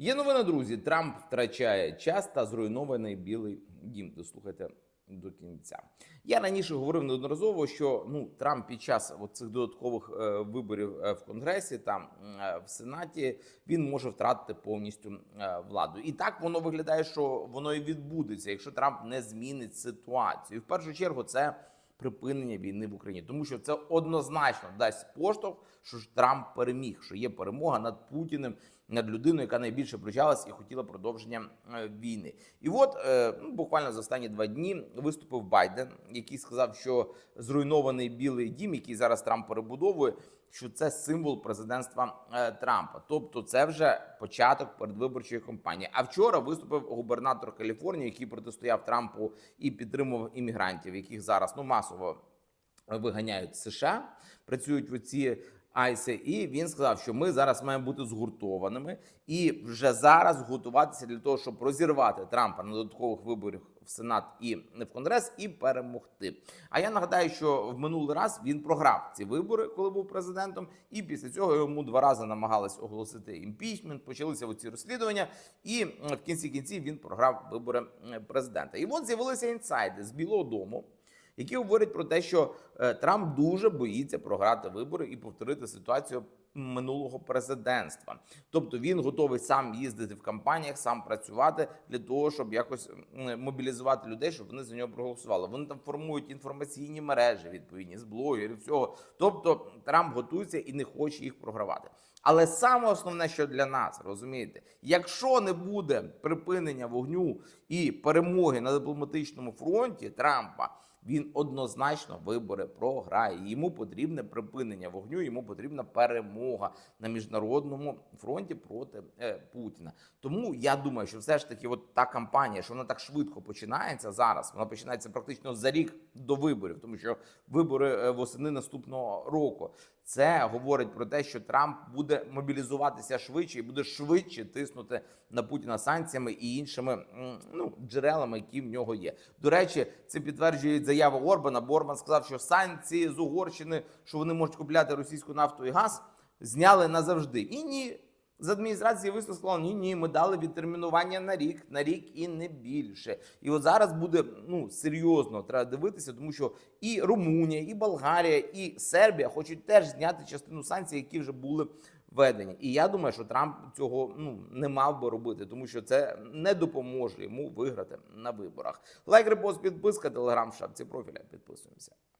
Є новина, друзі. Трамп втрачає час та зруйнований білий дім. Дослухайте до кінця. Я раніше говорив неодноразово, що ну Трамп під час цих додаткових е, виборів е, в Конгресі та е, в Сенаті він може втратити повністю е, владу. І так воно виглядає, що воно і відбудеться, якщо Трамп не змінить ситуацію. В першу чергу це припинення війни в Україні, тому що це однозначно дасть поштовх, що ж Трамп переміг, що є перемога над Путіним, над людиною, яка найбільше причалась і хотіла продовження е, війни. І от е, ну, буквально за останні два дні виступив Байден, який сказав, що зруйнований білий дім, який зараз Трамп перебудовує, що це символ президентства е, Трампа. Тобто, це вже початок передвиборчої кампанії. А вчора виступив губернатор Каліфорнії, який протистояв Трампу і підтримував іммігрантів, яких зараз ну масово виганяють США, працюють в ці І він сказав, що ми зараз маємо бути згуртованими і вже зараз готуватися для того, щоб розірвати Трампа на додаткових виборах в Сенат і в Конгрес і перемогти. А я нагадаю, що в минулий раз він програв ці вибори, коли був президентом, і після цього йому два рази намагались оголосити імпічмент. Почалися оці розслідування, і в кінці кінців він програв вибори президента. І от з'явилися інсайди з Білого Дому які говорять про те, що е, Трамп дуже боїться програти вибори і повторити ситуацію минулого президентства. Тобто він готовий сам їздити в кампаніях, сам працювати для того, щоб якось мобілізувати людей, щоб вони за нього проголосували. Вони там формують інформаційні мережі відповідні з блогерів, всього. Тобто Трамп готується і не хоче їх програвати. Але саме основне, що для нас розумієте, якщо не буде припинення вогню і перемоги на дипломатичному фронті Трампа. Він однозначно вибори програє. Йому потрібне припинення вогню, йому потрібна перемога на міжнародному фронті проти е, Путіна. Тому я думаю, що все ж таки, от та кампанія, що вона так швидко починається зараз, вона починається практично за рік до виборів, тому що вибори е, восени наступного року. Це говорить про те, що Трамп буде мобілізуватися швидше і буде швидше тиснути на Путіна санкціями і іншими ну, джерелами, які в нього є. До речі, це підтверджують заяву Орбана. Бо сказав, що санкції з Угорщини, що вони можуть купляти російську нафту і газ, зняли назавжди. І ні. З адміністрації вийшло ні, ні, ми дали відтермінування на рік, на рік і не більше. І от зараз буде ну серйозно треба дивитися, тому що і Румунія, і Болгарія, і Сербія хочуть теж зняти частину санкцій, які вже були введені. І я думаю, що Трамп цього ну не мав би робити, тому що це не допоможе йому виграти на виборах. Лайк, репост, підписка, телеграм, в шапці профіля. Підписуємося.